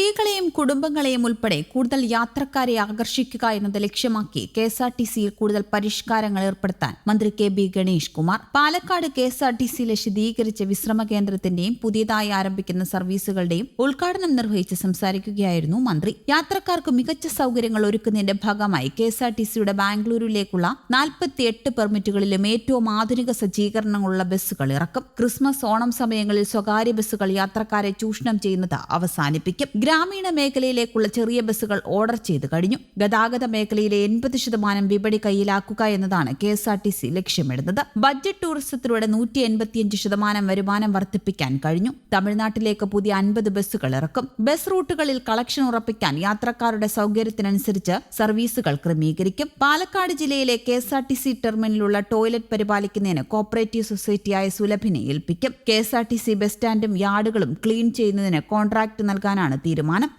സ്ത്രീകളെയും കുടുംബങ്ങളെയും ഉൾപ്പെടെ കൂടുതൽ യാത്രക്കാരെ ആകർഷിക്കുക എന്നത് ലക്ഷ്യമാക്കി കെ എസ് ആർ ടി സിയിൽ കൂടുതൽ പരിഷ്കാരങ്ങൾ ഏർപ്പെടുത്താൻ മന്ത്രി K B Ganesh Kumar. Palakkad K S R T സിയിലെ ശീതീകരിച്ച വിശ്രമ കേന്ദ്രത്തിന്റെയും പുതിയതായി ആരംഭിക്കുന്ന സർവീസുകളുടെയും ഉദ്ഘാടനം നിർവഹിച്ച് സംസാരിക്കുകയായിരുന്നു മന്ത്രി. യാത്രക്കാർക്ക് മികച്ച സൗകര്യങ്ങൾ ഒരുക്കുന്നതിന്റെ ഭാഗമായി കെ എസ് ആർ ടി സിയുടെ ബാംഗ്ലൂരിലേക്കുള്ള നാൽപ്പത്തിയെട്ട് പെർമിറ്റുകളിലും ഏറ്റവും ആധുനിക സജ്ജീകരണങ്ങളുള്ള ബസ്സുകൾ ഇറക്കും. ക്രിസ്മസ് ഓണം സമയങ്ങളിൽ സ്വകാര്യ ബസ്സുകൾ യാത്രക്കാരെ ചൂഷണം ചെയ്യുന്നത് അവസാനിപ്പിക്കും. ഗ്രാമീണ മേഖലയിലേക്കുള്ള ചെറിയ ബസ്സുകൾ ഓർഡർ ചെയ്തു കഴിഞ്ഞു. ഗതാഗത മേഖലയിലെ എൺപത് ശതമാനം വിപണി കയ്യിലാക്കുക എന്നതാണ് K S R T C ലക്ഷ്യമിടുന്നത്. ബഡ്ജറ്റ് ടൂറിസത്തിലൂടെ നൂറ്റി എൺപത്തിയഞ്ച് ശതമാനം വരുമാനം വർദ്ധിപ്പിക്കാൻ കഴിഞ്ഞു. തമിഴ്നാട്ടിലേക്ക് പുതിയ അൻപത് ബസ്സുകൾ ഇറക്കും. ബസ് റൂട്ടുകളിൽ കളക്ഷൻ ഉറപ്പിക്കാൻ യാത്രക്കാരുടെ സൗകര്യത്തിനനുസരിച്ച് സർവീസുകൾ ക്രമീകരിക്കും. പാലക്കാട് ജില്ലയിലെ K S R T C ടെർമിനലുള്ള toilet പരിപാലിക്കുന്നതിന് കോപ്പറേറ്റീവ് സൊസൈറ്റിയായ സുലഭിനെ ഏൽപ്പിക്കും. K S R T C bus സ്റ്റാൻഡും യാർഡുകളും ക്ലീൻ ചെയ്യുന്നതിന് കോൺട്രാക്ട് നൽകാനാണ് തീരുമാനം.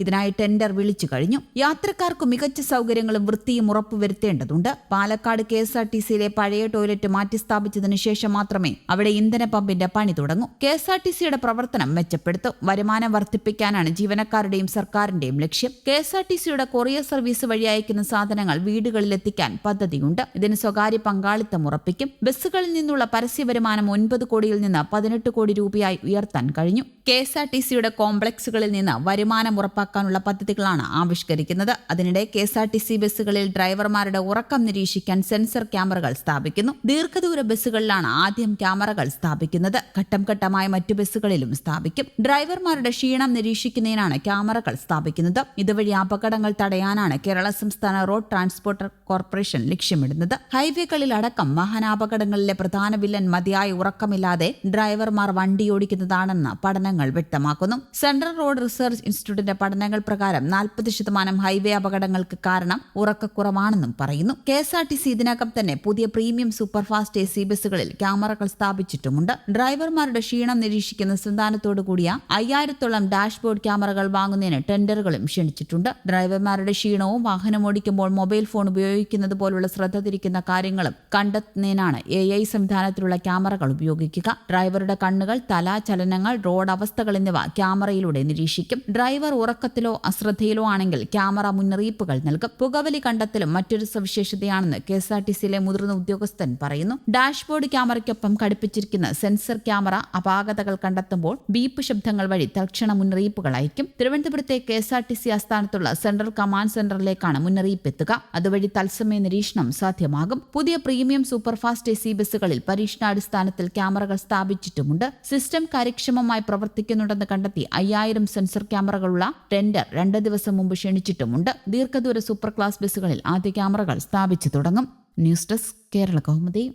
ഇതിനായി ടെൻഡർ വിളിച്ചു കഴിഞ്ഞു. യാത്രക്കാർക്ക് മികച്ച സൗകര്യങ്ങളും വൃത്തിയും ഉറപ്പുവരുത്തേണ്ടതുണ്ട്. Palakkad K S R T സിയിലെ പഴയ ടോയ്ലറ്റ് മാറ്റിസ്ഥാപിച്ചതിനു ശേഷം മാത്രമേ അവിടെ ഇന്ധന പമ്പിന്റെ പണി തുടങ്ങൂ. കെ എസ് ആർ ടി സിയുടെ പ്രവർത്തനം മെച്ചപ്പെടുത്തും. വരുമാനം വർദ്ധിപ്പിക്കാനാണ് ജീവനക്കാരുടെയും സർക്കാരിന്റെയും ലക്ഷ്യം. കെ എസ് ആർ ടി സിയുടെ കൊറിയർ സർവീസ് വഴി അയക്കുന്ന സാധനങ്ങൾ വീടുകളിലെത്തിക്കാൻ പദ്ധതിയുണ്ട്. ഇതിന് സ്വകാര്യ പങ്കാളിത്തം ഉറപ്പിക്കും. ബസ്സുകളിൽ നിന്നുള്ള പരസ്യ വരുമാനം ഒൻപത് കോടിയിൽ നിന്ന് പതിനെട്ട് കോടി രൂപയായി ഉയർത്താൻ കഴിഞ്ഞു. കെ എസ് ആർ ടി സിയുടെ കോംപ്ലക്സുകളിൽ നിന്ന് വരുമാനം ഉറപ്പാക്കാനുള്ള പദ്ധതികളാണ് ആവിഷ്കരിക്കുന്നത്. അതിനിടെ K S R T C ബസ്സുകളിൽ ഡ്രൈവർമാരുടെ ഉറക്കം നിരീക്ഷിക്കാൻ സെൻസർ ക്യാമറകൾ സ്ഥാപിക്കുന്നു. ദീർഘദൂര ബസ്സുകളിലാണ് ആദ്യം ക്യാമറകൾ സ്ഥാപിക്കുന്നത്. ഘട്ടം ഘട്ടമായി മറ്റു ബസ്സുകളിലും സ്ഥാപിക്കും. ഡ്രൈവർമാരുടെ ക്ഷീണം നിരീക്ഷിക്കുന്നതിനാണ് ക്യാമറകൾ സ്ഥാപിക്കുന്നത്. ഇതുവഴി അപകടങ്ങൾ തടയാനാണ് കേരള സംസ്ഥാന റോഡ് ട്രാൻസ്പോർട്ട് കോർപ്പറേഷൻ ലക്ഷ്യമിടുന്നത്. ഹൈവേകളിൽ അടക്കം വാഹനാപകടങ്ങളിലെ പ്രധാന വില്ലൻ മതിയായ ഉറക്കമില്ലാതെ ഡ്രൈവർമാർ വണ്ടിയോടിക്കുന്നതാണെന്ന് പഠനങ്ങൾ വ്യക്തമാക്കുന്നു. സെൻട്രൽ റോഡ് റിസർച്ച് ഇൻസ്റ്റിറ്റ്യൂട്ടിന്റെ പഠനങ്ങൾ പ്രകാരം നാൽപ്പത് ശതമാനം ഹൈവേ അപകടങ്ങൾക്ക് കാരണം ഉറക്കക്കുറവാണെന്നും പറയുന്നു. K S R T C ഇതിനകം തന്നെ പുതിയ പ്രീമിയം സൂപ്പർഫാസ്റ്റ് എ സി ബസ്സുകളിൽ ക്യാമറകൾ സ്ഥാപിച്ചിട്ടുമുണ്ട്. ഡ്രൈവർമാരുടെ ക്ഷീണം നിരീക്ഷിക്കുന്ന സംവിധാനത്തോടു കൂടിയ അയ്യായിരത്തോളം ഡാഷ്ബോർഡ് ക്യാമറകൾ വാങ്ങുന്നതിന് ടെൻഡറുകളും ക്ഷണിച്ചിട്ടുണ്ട്. ഡ്രൈവർമാരുടെ ക്ഷീണവും വാഹനം ഓടിക്കുമ്പോൾ മൊബൈൽ ഫോൺ ഉപയോഗിക്കുന്നത് പോലുള്ള ശ്രദ്ധ തിരിക്കുന്ന കാര്യങ്ങളും കണ്ടെത്തുന്നതിനാണ് എ ഐ സംവിധാനത്തിലുള്ള ക്യാമറകൾ ഉപയോഗിക്കുക. ഡ്രൈവറുടെ കണ്ണുകൾ തല ചലനങ്ങൾ റോഡ് അവസ്ഥകൾ എന്നിവ ക്യാമറയിലൂടെ നിരീക്ഷിക്കും. ഡ്രൈവർ ഉറക്കത്തിലോ അശ്രദ്ധയിലോ ആണെങ്കിൽ ക്യാമറ മുന്നറിയിപ്പുകൾ നൽകും. പുകവലി കണ്ടെത്തലും മറ്റൊരു സവിശേഷതയാണെന്ന് കെ എസ് ആർ ടി സിയിലെ മുതിർന്ന ഉദ്യോഗസ്ഥൻ പറയുന്നു. ഡാഷ്ബോർഡ് ക്യാമറയ്ക്കൊപ്പം ഘടിപ്പിച്ചിരിക്കുന്ന സെൻസർ ക്യാമറ അപാകതകൾ കണ്ടെത്തുമ്പോൾ ബീപ്പ് ശബ്ദങ്ങൾ വഴി തൽക്ഷണ മുന്നറിയിപ്പുകൾ അയക്കും. തിരുവനന്തപുരത്തെ K S R T C ആസ്ഥാനത്തുള്ള central command സെന്ററിലേക്കാണ് മുന്നറിയിപ്പ് എത്തുക. അതുവഴി തത്സമയ നിരീക്ഷണം സാധ്യമാകും. പുതിയ പ്രീമിയം സൂപ്പർഫാസ്റ്റ് എ സി ബസ്സുകളിൽ പരീക്ഷണാടിസ്ഥാനത്തിൽ ക്യാമറകൾ സ്ഥാപിച്ചിട്ടുമുണ്ട്. സിസ്റ്റം കാര്യക്ഷമമായി പ്രവർത്തിക്കുന്നുണ്ടെന്ന് കണ്ടെത്തി അയ്യായിരം സെൻസർ ക്യാമറകളുള്ള ടെൻഡർ രണ്ട് ദിവസം മുമ്പ് ക്ഷണിച്ചിട്ടുമുണ്ട്. ദീർഘദൂര സൂപ്പർ ക്ലാസ് ബസ്സുകളിൽ ആദ്യ ക്യാമറകൾ സ്ഥാപിച്ചു തുടങ്ങും. News desk Kerala Kaumudi.